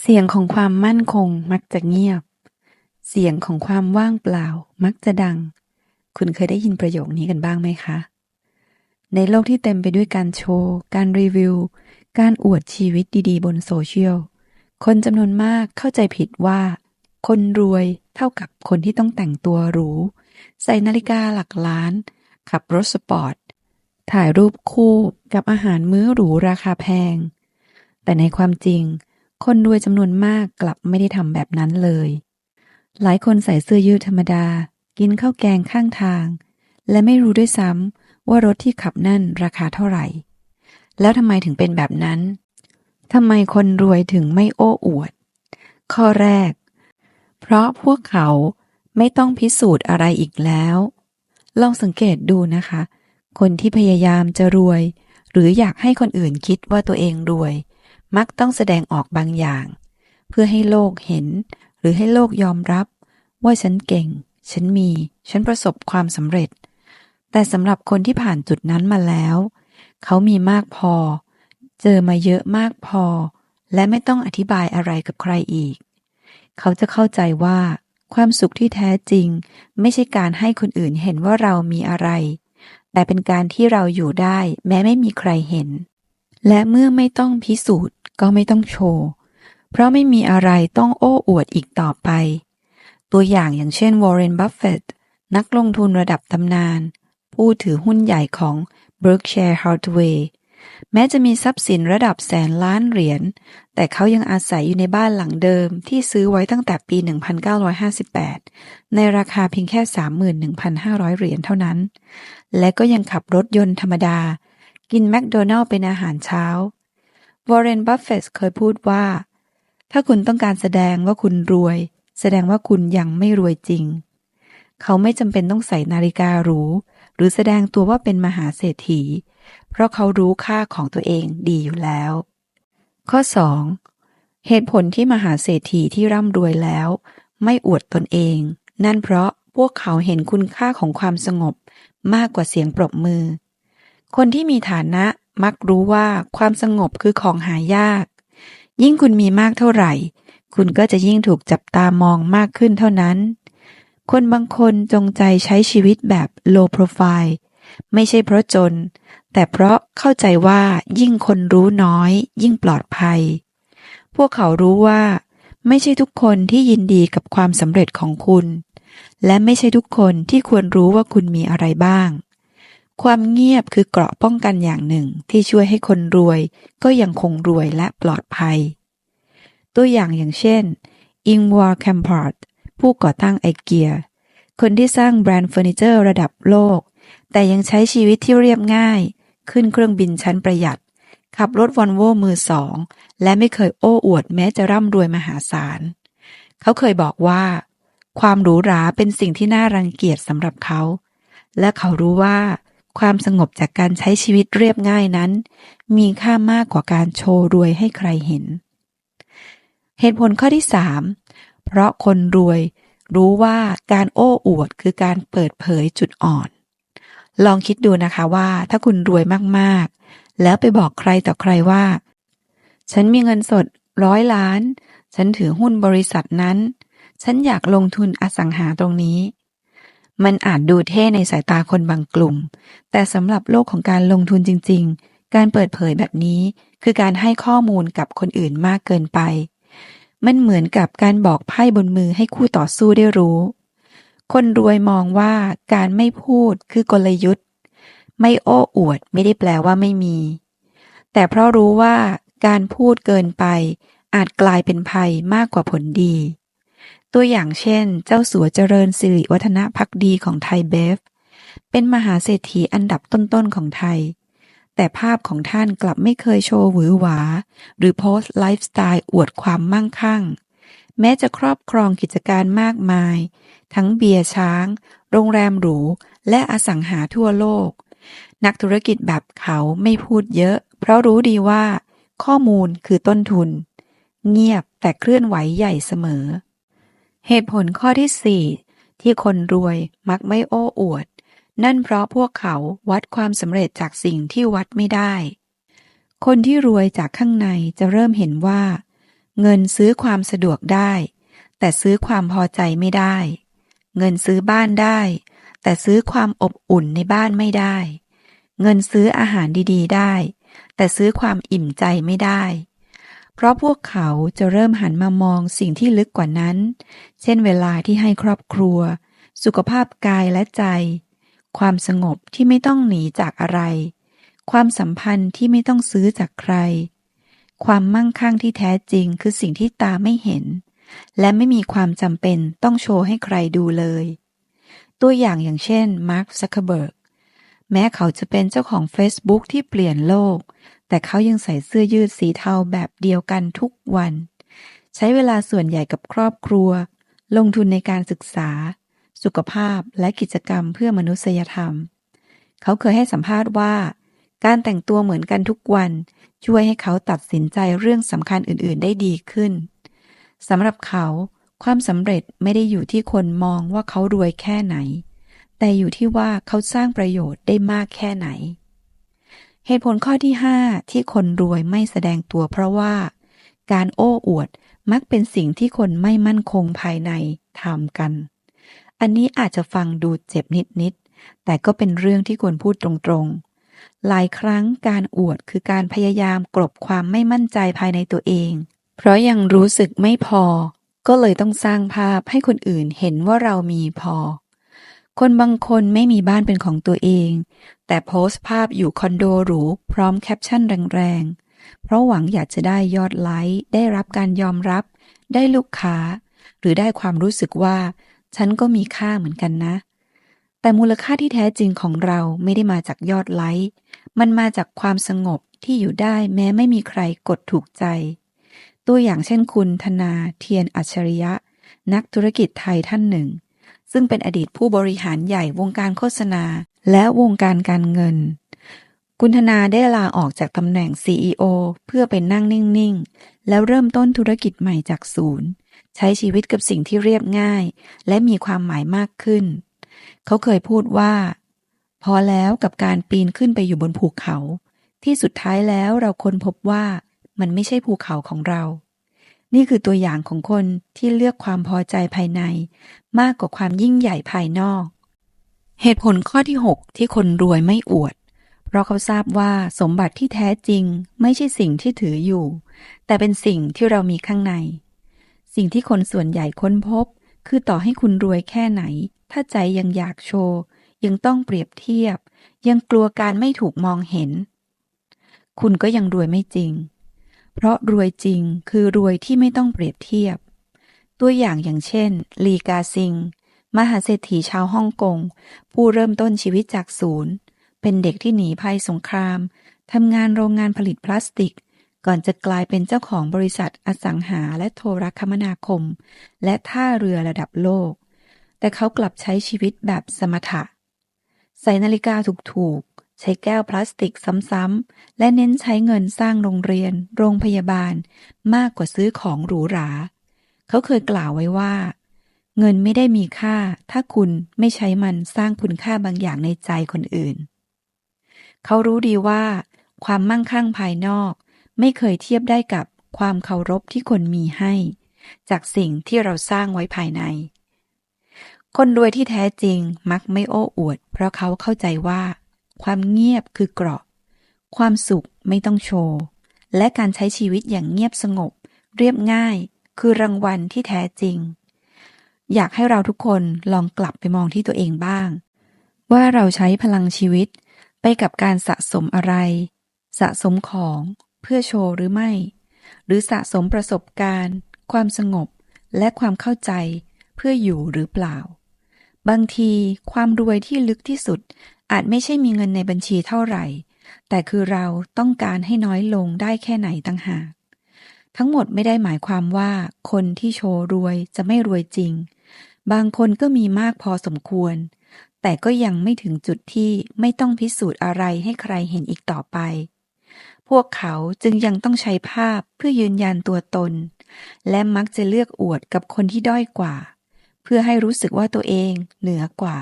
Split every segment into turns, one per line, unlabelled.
เสียงของความมั่นคงมักจะเงียบ เสียงของความว่างเปล่ามักจะดัง คุณเคยได้ยินประโยคนี้กันบ้างไหมคะ ในโลกที่เต็มไปด้วยการโชว์ การรีวิว การอวดชีวิตดีๆ บนโซเชียล คนจำนวนมากเข้าใจผิดว่า คนรวยเท่ากับคนที่ต้องแต่งตัวหรู ใส่นาฬิกาหลักล้าน ขับรถสปอร์ต ถ่ายรูปคู่กับอาหารมื้อหรูราคาแพง แต่ในความจริง คนรวยจำนวนมากกลับไม่ได้ทำแบบนั้นเลย หลายคนใส่เสื้อยืดธรรมดา กินข้าวแกงข้างทาง และไม่รู้ด้วยซ้ำว่ารถที่ขับนั่นราคาเท่าไหร่ แล้วทำไมถึงเป็นแบบนั้นทำไมคนรวยถึงไม่โอ้อวด ข้อแรก เพราะพวกเขาไม่ต้องพิสูจน์อะไรอีกแล้ว ลองสังเกตดูนะคะ คนที่พยายามจะรวย หรืออยากให้คนอื่นคิดว่าตัวเองรวย มักต้องแสดงออกบางอย่าง เพื่อให้โลกเห็น หรือให้โลกยอมรับ ว่าฉันเก่ง ฉันมี ฉันประสบความสำเร็จ แต่สำหรับคนที่ผ่านจุดนั้นมาแล้ว เขามีมากพอ เจอมาเยอะมากพอ และไม่ต้องอธิบายอะไรกับใครอีก เขาจะเข้าใจว่า ความสุขที่แท้จริง ไม่ใช่การให้คนอื่นเห็นว่าเรามีอะไร แต่เป็นการที่เราอยู่ได้แม้ไม่มีใครเห็น และเมื่อไม่ต้องพิสูจน์ก็ไม่ต้องโชว์ เพราะไม่มีอะไรต้องโอ้อวดอีกต่อไป ตัวอย่างอย่างเช่นวอร์เรน บัฟเฟตนักลงทุนระดับตำนาน ผู้ถือหุ้นใหญ่ของ Berkshire Hathaway แม้จะมีทรัพย์สินระดับแสนล้านเหรียญ แต่เขายังอาศัยอยู่ในบ้านหลังเดิมที่ซื้อไว้ตั้งแต่ปี 1958 ในราคาเพียงแค่ 31,500 เหรียญเท่านั้น และก็ยังขับรถยนต์ธรรมดา กินแมคโดนัลล์เป็นอาหารเช้าวอร์เรนบัฟเฟตเคยพูดว่า ถ้าคุณต้องการแสดงว่าคุณรวย แสดงว่าคุณยังไม่รวยจริง เขาไม่จำเป็นต้องใส่นาฬิกาหรู หรือแสดงตัวว่าเป็นมหาเศรษฐี เพราะเขารู้ค่าของตัวเองดีอยู่แล้ว ข้อ 2. เหตุผลที่มหาเศรษฐีที่ร่ำรวยแล้ว ไม่อวดตนเอง นั่นเพราะพวกเขาเห็นคุณค่าของความสงบมากกว่าเสียงปรบมือ คนที่มีฐานะมักรู้ว่าความสงบคือของหายาก ยิ่งคุณมีมากเท่าไหร่ คุณก็จะยิ่งถูกจับตามองมากขึ้นเท่านั้น คนบางคนจงใจใช้ชีวิตแบบ low profile ไม่ใช่เพราะจน แต่เพราะเข้าใจว่ายิ่งคนรู้น้อย ยิ่งปลอดภัย พวกเขารู้ว่า ไม่ใช่ทุกคนที่ยินดีกับความสำเร็จของคุณ และไม่ใช่ทุกคนที่ควรรู้ว่าคุณมีอะไรบ้าง ความเงียบคือเกราะป้องกันอย่างหนึ่งที่ช่วยให้คนรวย ก็ยังคงรวยและปลอดภัย ตัวอย่างอย่างเช่น อิงวอร์แคมพาร์ดผู้ก่อตั้งไอเกีย คนที่สร้างแบรนด์เฟอร์นิเจอร์ระดับโลก แต่ยังใช้ชีวิตที่เรียบง่าย ขึ้นเครื่องบินชั้นประหยัด ขับรถวอลโวมือสอง และไม่เคยโอ้อวดแม้จะร่ำรวยมหาศาล เขาเคยบอกว่า ความหรูหราเป็นสิ่งที่น่ารังเกียจสำหรับเขา และเขารู้ว่า ความสงบจากการใช้ชีวิตเรียบง่ายนั้น มีค่ามากกว่าการโชว์รวยให้ใครเห็น เหตุผลข้อที่สามเพราะคนรวยรู้ว่าการโอ้อวดคือการเปิดเผยจุดอ่อน ลองคิดดูนะคะว่าถ้าคุณรวยมากๆ แล้วไปบอกใครต่อใครว่า ฉันมีเงินสดร้อยล้าน ฉันถือหุ้นบริษัทนั้น ฉันอยากลงทุนอสังหาตรงนี้ มันอาจดูเท่ในสายตาคนบางกลุ่ม แต่สำหรับโลกของการลงทุนจริง ๆ การเปิดเผยแบบนี้คือการให้ข้อมูลกับคนอื่นมากเกินไป มันเหมือนกับการบอกไพ่บนมือให้คู่ต่อสู้ได้รู้ คนรวยมองว่าการไม่พูดคือกลยุทธ์ ไม่โอ้อวดไม่ได้แปลว่าไม่มี แต่เพราะรู้ว่าการพูดเกินไปอาจกลายเป็นภัยมากกว่าผลดี ตัวอย่างเช่น เจ้าสัวเจริญสิริวัฒนพักดีของไทยเบฟ เป็นมหาเศรษฐีอันดับต้นๆของไทย แต่ภาพของท่านกลับไม่เคยโชว์หวือหวา หรือโพสต์ไลฟ์สไตล์อวดความมั่งคั่ง แม้จะครอบครองกิจการมากมาย ทั้งเบียร์ช้าง โรงแรมหรู และอสังหาทั่วโลก นักธุรกิจแบบเขาไม่พูดเยอะ เพราะรู้ดีว่า ข้อมูลคือต้นทุน เงียบแต่เคลื่อนไหวใหญ่เสมอ เหตุผลข้อที่สี่ที่คนรวยมักไม่โอ้อวด นั่นเพราะพวกเขาวัดความสำเร็จจากสิ่งที่วัดไม่ได้ คนที่รวยจากข้างในจะเริ่มเห็นว่า เงินซื้อความสะดวกได้ แต่ซื้อความพอใจไม่ได้ เงินซื้อบ้านได้ แต่ซื้อความอบอุ่นในบ้านไม่ได้ เงินซื้ออาหารดีๆ ได้ แต่ซื้อความอิ่มใจไม่ได้ เพราะพวกเขาจะเริ่มหันมามองสิ่งที่ลึกกว่านั้น เช่นเวลาที่ให้ครอบครัว สุขภาพกายและใจ ความสงบที่ไม่ต้องหนีจากอะไร ความสัมพันธ์ที่ไม่ต้องซื้อจากใคร ความมั่งคั่งที่แท้จริงคือสิ่งที่ตาไม่เห็น และไม่มีความจำเป็นต้องโชว์ให้ใครดูเลย ตัวอย่างอย่างเช่น มาร์คซักเคเบิร์กแม้เขาจะเป็นเจ้าของ Facebook ที่เปลี่ยนโลก แต่เขายังใส่เสื้อยืดสีเทาแบบเดียวกันทุกวัน ใช้เวลาส่วนใหญ่กับครอบครัว ลงทุนในการศึกษา สุขภาพและกิจกรรมเพื่อมนุษยธรรม เขาเคยให้สัมภาษณ์ว่า การแต่งตัวเหมือนกันทุกวัน ช่วยให้เขาตัดสินใจเรื่องสำคัญอื่น ๆ ได้ดีขึ้นสำหรับเขาความสำเร็จไม่ได้อยู่ที่คนมองว่าเขารวยแค่ไหน แต่อยู่ที่ว่าเขาสร้างประโยชน์ได้มากแค่ไหน เหตุผลข้อที่ 5 ที่คนรวยไม่แสดงตัวเพราะว่า การโอ้อวดมักเป็นสิ่งที่คนไม่มั่นคงภายในทำกัน อันนี้อาจจะฟังดูเจ็บนิดๆ แต่ก็เป็นเรื่องที่ควรพูดตรงๆ หลายครั้งการอวดคือการพยายามกลบความไม่มั่นใจภายในตัวเอง เพราะยังรู้สึกไม่พอ ก็เลยต้องสร้างภาพให้คนอื่นเห็นว่าเรามีพอ คนบางคนไม่มีบ้านเป็นของตัวเอง แต่โพสต์ภาพอยู่คอนโดหรูพร้อมแคปชั่นแรงๆ เพราะหวังอยากจะได้ยอดไลค์ ได้รับการยอมรับ ได้ลูกค้า หรือได้ความรู้สึกว่า ฉันก็มีค่าเหมือนกันนะ แต่มูลค่าที่แท้จริงของเราไม่ได้มาจากยอดไลค์ มันมาจากความสงบที่อยู่ได้แม้ไม่มีใครกดถูกใจ ตัวอย่างเช่นคุณธนาเทียนอัจฉริยะ นักธุรกิจไทยท่านหนึ่ง ซึ่งเป็นอดีตผู้บริหารใหญ่วงการโฆษณา และวงการการเงิน คุณธนาได้ลาออกจากตำแหน่ง CEO เพื่อไปนั่งนิ่ง ๆ แล้วเริ่มต้นธุรกิจใหม่จากศูนย์ ใช้ชีวิตกับสิ่งที่เรียบง่าย และมีความหมายมากขึ้น เขาเคยพูดว่า พอแล้วกับการปีนขึ้นไปอยู่บนภูเขา ที่สุดท้ายแล้วเราค้นพบว่ามันไม่ใช่ภูเขาของเรา นี่คือตัวอย่างของคนที่เลือกความพอใจภายใน มากกว่าความยิ่งใหญ่ภายนอก เหตุผลข้อที่ 6 ที่คนรวยไม่อวด เพราะเขาทราบว่าสมบัติที่แท้จริงไม่ใช่สิ่งที่ถืออยู่ แต่เป็นสิ่งที่เรามีข้างใน สิ่งที่คนส่วนใหญ่ค้นพบ คือต่อให้คุณรวยแค่ไหน ถ้าใจยังอยากโชว์ ยังต้องเปรียบเทียบ ยังกลัวการไม่ถูกมองเห็น คุณก็ยังรวยไม่จริง เพราะรวยจริงคือรวยที่ไม่ต้องเปรียบเทียบ ตัวอย่างอย่างเช่น ลีกาซิง มหาเศรษฐีชาวฮ่องกง ผู้เริ่มต้นชีวิตจากศูนย์ เป็นเด็กที่หนีภัยสงครามทำงานโรงงานผลิตพลาสติก ก่อนจะกลายเป็นเจ้าของบริษัทอสังหาและโทรคมนาคม และท่าเรือระดับโลก แต่เขากลับใช้ชีวิตแบบสมถะ ใส่นาฬิกาถูกๆ ใช้แก้วพลาสติกซ้ำๆ และเน้นใช้เงินสร้างโรงเรียน โรงพยาบาล มากกว่าซื้อของหรูหรา เขาเคยกล่าวไว้ว่า เงินไม่ได้มีค่า ถ้าคุณไม่ใช้มันสร้างคุณค่าบางอย่างในใจคนอื่น เขารู้ดีว่า ความมั่งคั่งภายนอก ไม่เคยเทียบได้กับความเคารพที่คนมีให้ จากสิ่งที่เราสร้างไว้ภายใน คนรวยที่แท้จริงมักไม่โอ้อวด เพราะเขาเข้าใจว่า ความเงียบคือเกราะ ความสุขไม่ต้องโชว์ และการใช้ชีวิตอย่างเงียบสงบ เรียบง่าย คือรางวัลที่แท้จริง อยากให้เราทุกคนลองกลับไปมองที่ตัวเองบ้าง ว่าเราใช้พลังชีวิตไปกับการสะสมอะไร สะสมของเพื่อโชว์หรือไม่ หรือสะสมประสบการณ์ ความสงบและความเข้าใจเพื่ออยู่หรือเปล่า บางทีความรวยที่ลึกที่สุด อาจไม่ใช่มีเงินในบัญชีเท่าไหร่ แต่คือเราต้องการให้น้อยลงได้แค่ไหนตั้งหาก ทั้งหมดไม่ได้หมายความว่าคนที่โชว์รวยจะไม่รวยจริง บางคนก็มีมากพอสมควร แต่ก็ยังไม่ถึงจุดที่ไม่ต้องพิสูจน์อะไรให้ใครเห็นอีกต่อไป พวกเขาจึงยังต้องใช้ภาพเพื่อยืนยันตัวตน และมักจะเลือกอวดกับคนที่ด้อยกว่า เพื่อให้รู้สึกว่าตัวเองเหนือกว่า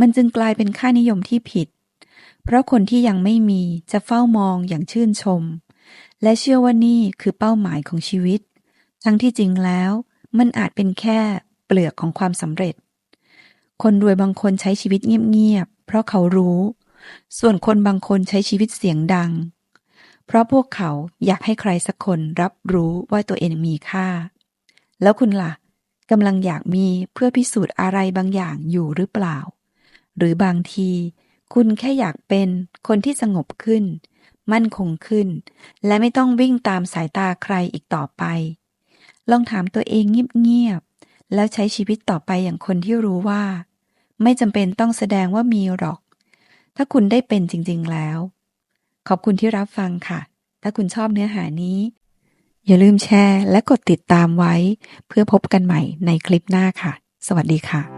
มันจึงกลายเป็นค่านิยมที่ผิด เพราะคนที่ยังไม่มีจะเฝ้ามองอย่างชื่นชม และเชื่อว่านี่คือเป้าหมายของชีวิต ทั้งที่จริงแล้วมันอาจเป็นแค่ เปลือกของความสำเร็จ คนรวยบางคนใช้ชีวิตเงียบๆ เพราะเขารู้ ส่วนคนบางคนใช้ชีวิตเสียงดัง เพราะพวกเขาอยากให้ใครสักคนรับรู้ว่าตัวเองมีค่า แล้วคุณล่ะกำลังอยากมีเพื่อพิสูจน์อะไรบางอย่างอยู่หรือเปล่า หรือบางที คุณแค่อยากเป็นคนที่สงบขึ้น มั่นคงขึ้น และไม่ต้องวิ่งตามสายตาใครอีกต่อไป ลองถามตัวเองเงียบๆ แล้วใช้ชีวิตต่อไปอย่างคนที่รู้ว่า ไม่จำเป็นต้องแสดงว่ามีหรอก ถ้าคุณได้เป็นจริง ๆ แล้ว ขอบคุณที่รับฟังค่ะ ถ้าคุณชอบเนื้อหานี้ อย่าลืมแชร์และกดติดตามไว้ เพื่อพบกันใหม่ในคลิปหน้าค่ะ สวัสดีค่ะ